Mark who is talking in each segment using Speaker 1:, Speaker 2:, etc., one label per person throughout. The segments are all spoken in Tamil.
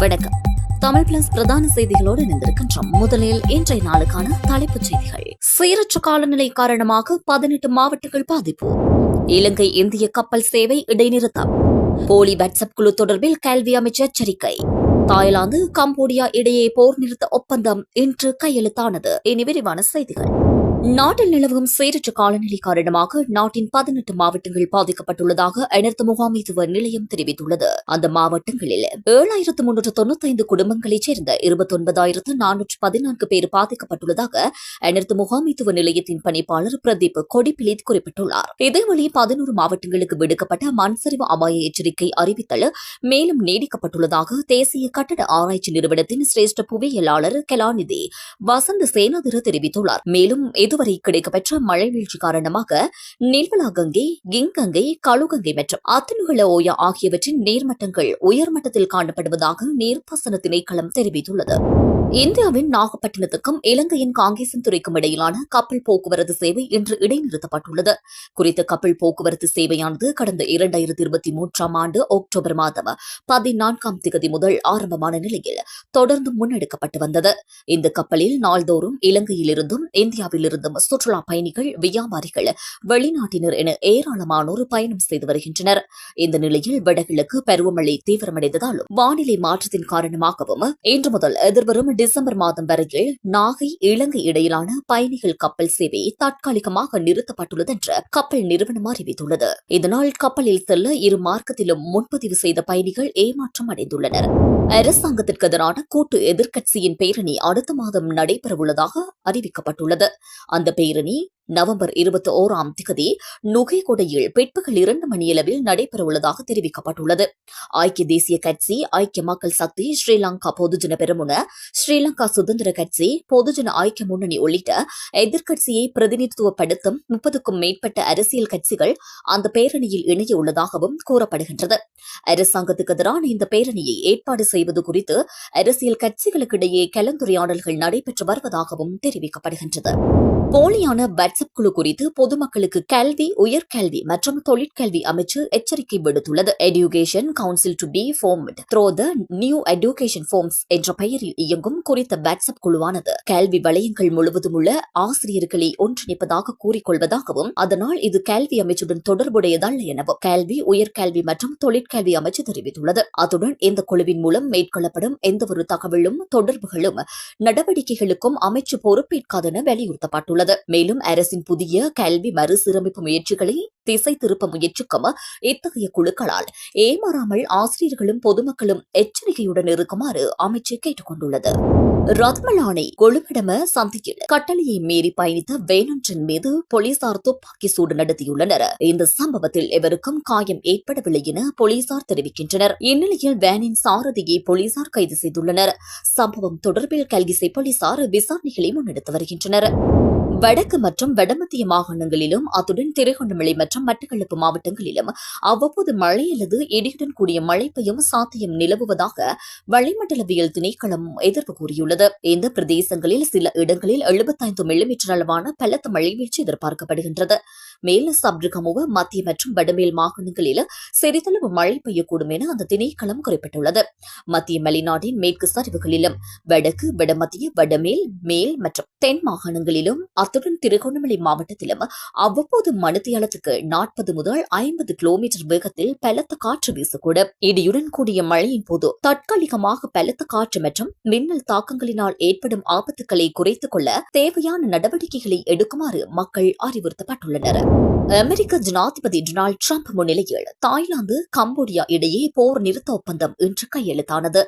Speaker 1: வணக்கம். தமிழ் பிளஸ் பிரதான செய்திகளோடு இணைந்திருக்கின்றோம். முதலில் இன்றைய நாளுக்கான தலைப்புச் செய்திகள். சீரற்ற காலநிலை காரணமாக பதினெட்டு மாவட்டங்கள் பாதிப்பு. இலங்கை இந்திய கப்பல் சேவை இடைநிறுத்தம். போலி வாட்ஸ்அப் குழு தொடர்பில் கல்வி அமைச்சர் எச்சரிக்கை. தாய்லாந்து கம்போடியா இடையே போர் நிறுத்த ஒப்பந்தம் இன்று கையெழுத்தானது. இனி விரிவான செய்திகள். நாட்டில் நிலவும் சீரற்ற காலநிலை காரணமாக நாட்டின் பதினெட்டு மாவட்டங்கள் பாதிக்கப்பட்டுள்ளதாக அனர்த்த முகாமைத்துவ நிலையம் தெரிவித்துள்ளது. அந்த மாவட்டங்களில் ஏழாயிரத்து முன்னூற்று தொண்ணூத்தி ஐந்து குடும்பங்களைச் சேர்ந்த இருபத்தி ஒன்பதாயிரத்து நானூற்று பதினான்கு பேர் பாதிக்கப்பட்டுள்ளதாக அனர்த்த முகாமைத்துவ நிலையத்தின் பணிப்பாளர் பிரதீப் கொடிப்பிலித் குறிப்பிட்டுள்ளார். இதேவழி பதினோரு மாவட்டங்களுக்கு விடுக்கப்பட்ட மண்சரிவு அபாய எச்சரிக்கை அறிவித்தல் மேலும் நீடிக்கப்பட்டுள்ளதாக தேசிய கட்டட ஆராய்ச்சி நிறுவனத்தின் சிரேஷ்ட புவியியலாளர் கலாநிதி வசந்த சேனாதிர தெரிவித்துள்ளார். மேலும் இதுவரை கிடைக்கப்பெற்ற மழை வீழ்ச்சி காரணமாக நீல்வலா கங்கை கிங்கங்கை கழுகங்கை மற்றும் அத்தனுகள ஓயா ஆகியவற்றின் நீர்மட்டங்கள் உயர்மட்டத்தில் காணப்படுவதாக நீர்ப்பாசன திணைக்களம் தெரிவித்துள்ளது. இந்தியாவின் நாகப்பட்டினத்துக்கும் இலங்கையின் காங்கேசன் துறைக்கும் இடையிலான கப்பல் போக்குவரத்து சேவை இன்று இடைநிறுத்தப்பட்டுள்ளது. குறித்த கப்பல் போக்குவரத்து சேவையானது கடந்த இரண்டாயிரத்தி இருபத்தி மூன்றாம் ஆண்டு அக்டோபர் மாதம் பதினான்காம் திகதி முதல் ஆரம்பமான நிலையில் தொடர்ந்து முன்னெடுக்கப்பட்டு வந்தது. இந்த கப்பலில் நாள்தோறும் இலங்கையிலிருந்தும் இந்தியாவிலிருந்தும் சுற்றுலா பயணிகள் வியாபாரிகள் வெளிநாட்டினர் என ஏராளமானோர் பயணம் செய்து வருகின்றனர். இந்த நிலையில் வடகிழக்கு பருவமழை தீவிரமடைந்ததாலும் வானிலை மாற்றத்தின் காரணமாகவும் இன்று முதல் எதிர்வரும் டிசம்பர் மாதம் வரையில் நாகை இலங்கை இடையிலான பயணிகள் கப்பல் சேவை தற்காலிகமாக நிறுத்தப்பட்டுள்ளது என்று கப்பல் நிறுவனம் அறிவித்துள்ளது. இதனால் கப்பலில் செல்ல இரு மார்க்கத்திலும் முன்பதிவு செய்த பயணிகள் ஏமாற்றம் அடைந்துள்ளனர். அரசாங்கத்திற்கு எதிரான கூட்டு எதிர்க்கட்சியின் பேரணி அடுத்த மாதம் நடைபெறவுள்ளதாக அறிவிக்கப்பட்டுள்ளது. அந்த பேரணி நவம்பர் இருபத்தி ஓராம் திகதி நுகைகொடையில் பிற்பகல் இரண்டு மணியளவில் நடைபெறவுள்ளதாக தெரிவிக்கப்பட்டுள்ளது. ஐக்கிய தேசிய கட்சி ஐக்கிய மக்கள் சக்தி ஸ்ரீலங்கா பொதுஜன பெருமுன ஸ்ரீலங்கா சுதந்திர கட்சி பொதுஜன ஐக்கிய முன்னணி உள்ளிட்ட எதிர்க்கட்சியை பிரதிநிதித்துவப்படுத்தும் முப்பதுக்கும் மேற்பட்ட அரசியல் கட்சிகள் அந்த பேரணியில் இணைய உள்ளதாகவும் கூறப்படுகின்றது. அரசாங்கத்துக்கு எதிரான இந்த பேரணியை ஏற்பாடு செய்வது குறித்து அரசியல் கட்சிகளுக்கிடையே கலந்துரையாடல்கள் நடைபெற்று வருவதாகவும் தெரிவிக்கப்படுகின்றது. போலியான வாட்ஸ்அப் குழு குறித்து பொதுமக்களுக்கு கல்வி உயர்கல்வி மற்றும் தொழிற்கல்வி அமைச்சு எச்சரிக்கை விடுத்துள்ளது. Education council to be formed through the new education forums என்ற பெயரில் இயங்கும் குறித்த வாட்ஸ்அப் குழுவானது கல்வி வளையங்கள் முழுவதும் உள்ள ஆசிரியர்களை ஒன்றிணைப்பதாக கூறிக்கொள்வதாகவும் அதனால் இது கல்வி அமைச்சுடன் தொடர்புடையதல்ல எனவும் கல்வி உயர்கல்வி மற்றும் தொழிற்கல்வி அமைச்சு தெரிவித்துள்ளது. அத்துடன் இந்த குழுவின் மூலம் மேற்கொள்ளப்படும் எந்தவொரு தகவலும் தொடர்புகளும் நடவடிக்கைகளுக்கும் அமைச்சு பொறுப்பேற்காதென வலியுறுத்தப்பட்டுள்ளது. மேலும் அரசு அரசின் புதிய கல்வி மறுசீரமைப்பு முயற்சிகளை திசை திருப்ப முயற்சிக்கும் இத்தகைய குழுக்களால் ஏமாறாமல் ஆசிரியர்களும் பொதுமக்களும் எச்சரிக்கையுடன் இருக்குமாறு அமைச்சர் கேட்டுக் கொண்டுள்ளது ரத்மலானை கொழுமிடம சந்தியில் கட்டளையை மீறி பயணித்த வேணொன்றின் மீது போலீசார் துப்பாக்கி சூடு நடத்தியுள்ளனர். இந்த சம்பவத்தில் எவருக்கும் காயம் ஏற்படவில்லை என போலீசார் தெரிவிக்கின்றனர். இந்நிலையில் வேனின் சாரதியை போலீசார் கைது செய்துள்ளனர். சம்பவம் தொடர்பில் கல்கிசை போலீசார் விசாரணைகளை முன்னெடுத்து வருகின்றனர். வடக்கு மற்றும் வடமத்திய மாகாணங்களிலும் அத்துடன் திருகோணமலை மற்றும் மட்டக்களப்பு மாவட்டங்களிலும் அவ்வப்போது மழை அல்லது இடியுடன் கூடிய மழை பெய்யும் சாத்தியம் நிலவுவதாக வளிமண்டலவியல் திணைக்களம் எதிர்ப்பு கூறியுள்ளது. இந்த பிரதேசங்களில் சில இடங்களில் எழுபத்தைந்து மில்லிமீட்டர் அளவான பலத்த மழை வீழ்ச்சி எதிர்பார்க்கப்படுகின்றது. மேல் சப்ருகமுவ மத்திய மற்றும் வடமேல் மாகாணங்களில் சிறிதளவு மழை பெய்யக்கூடும் என அந்த திணைக்களம் குறிப்பிட்டுள்ளது. மத்திய மலைநாட்டின் மேற்கு சரிவுகளிலும் வடக்கு வடமத்திய வடமேல் மேல் மற்றும் தென் மாகாணங்களிலும் அத்துடன் திருகோணமலை மாவட்டத்திலும் அவ்வப்போது மணித்தியாலத்துக்கு நாற்பது முதல் ஐம்பது கிலோமீட்டர் வேகத்தில் பலத்த காற்று வீசக்கூடும். இடியுடன் கூடிய மழையின் போது தற்காலிகமாக பலத்த காற்று மற்றும் மின்னல் தாக்கங்களினால் ஏற்படும் ஆபத்துக்களை குறைத்துக் கொள்ள தேவையான நடவடிக்கைகளை எடுக்குமாறு மக்கள் அறிவுறுத்தப்பட்டுள்ளனர். அமெரிக்க ஜனாதிபதி டொனால்டு டிரம்ப் முன்னிலையில் தாய்லாந்து கம்போடியா இடையே போர் நிறுத்த ஒப்பந்தம் இன்று கையெழுத்தானது.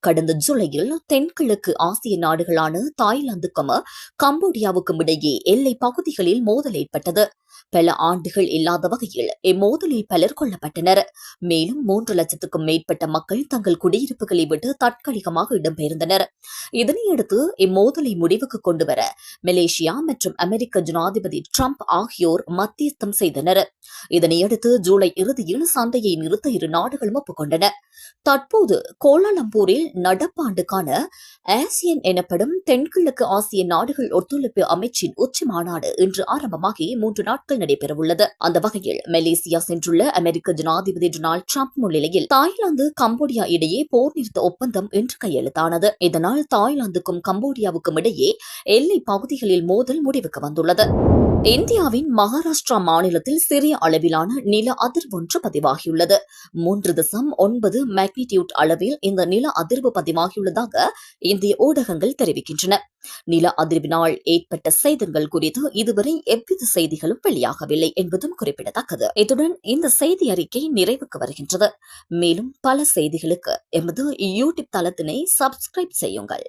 Speaker 1: கடந்த ஜூலையில் தென்கிழக்கு ஆசிய நாடுகளான தாய்லாந்துக்கும் கம்போடியாவுக்கும் இடையே எல்லை பகுதிகளில் மோதல் ஏற்பட்டது. பல ஆண்டுகள் இல்லாத வகையில் இம்மோதலில் பலர் கொல்லப்பட்டனர். மேலும் மூன்று லட்சத்துக்கும் மேற்பட்ட மக்கள் தங்கள் குடியிருப்புகளை விட்டு தற்காலிகமாக இடம்பெயர்ந்தனர். இதனையடுத்து இம்மோதலை முடிவுக்கு கொண்டுவர மலேசியா மற்றும் அமெரிக்க ஜனாதிபதி டிரம்ப் ஆகியோர் மத்தியஸ்தம் செய்தனர். இதனையடுத்து ஜூலை இறுதியில் சந்தையை நிறுத்த இரு நாடுகளும் ஒப்புக்கொண்டன. தற்போது கோலாலம்பூரில் நடப்பாண்டுக்கான ஆசியன் எனப்படும் தென்கிழக்கு ஆசிய நாடுகள் ஒத்துழைப்பு அமைச்சின் உச்சி மாநாடு இன்று ஆரம்பமாகி மூன்று நாட்கள் பேச்சுவார்த்தைகள் நடைபெறவுள்ளது. அந்த வகையில் மலேசியா சென்றுள்ள அமெரிக்க ஜனாதிபதி டொனால்டு டிரம்ப் முன்னிலையில் தாய்லாந்து கம்போடியா இடையே போர் நிறுத்த ஒப்பந்தம் இன்று கையெழுத்தானது. இதனால் தாய்லாந்துக்கும் கம்போடியாவுக்கும் இடையே எல்லை பகுதிகளில் மோதல் முடிவுக்கு வந்துள்ளது. இந்தியாவின் மகாராஷ்டிரா மாநிலத்தில் சிறிய அளவிலான நில அதிர்வு ஒன்று பதிவாகியுள்ளது. மூன்று தசம் ஒன்பது மேக்னிடியூட் அளவில் இந்த நில அதிர்வு பதிவாகியுள்ளதாக இந்திய ஊடகங்கள் தெரிவிக்கின்றன. நில அதிர்வினால் ஏற்பட்ட சேதங்கள் குறித்து இதுவரை எவ்வித செய்திகளும் வெளி வெளியாகவில்லை என்பதும் குறிப்பிடத்தக்கது. இத்துடன் இந்த செய்தி அறிக்கை நிறைவுக்கு வருகின்றது. மேலும் பல செய்திகளுக்கு எமது யூடியூப் தளத்தினை சப்ஸ்கிரைப் செய்யுங்கள்.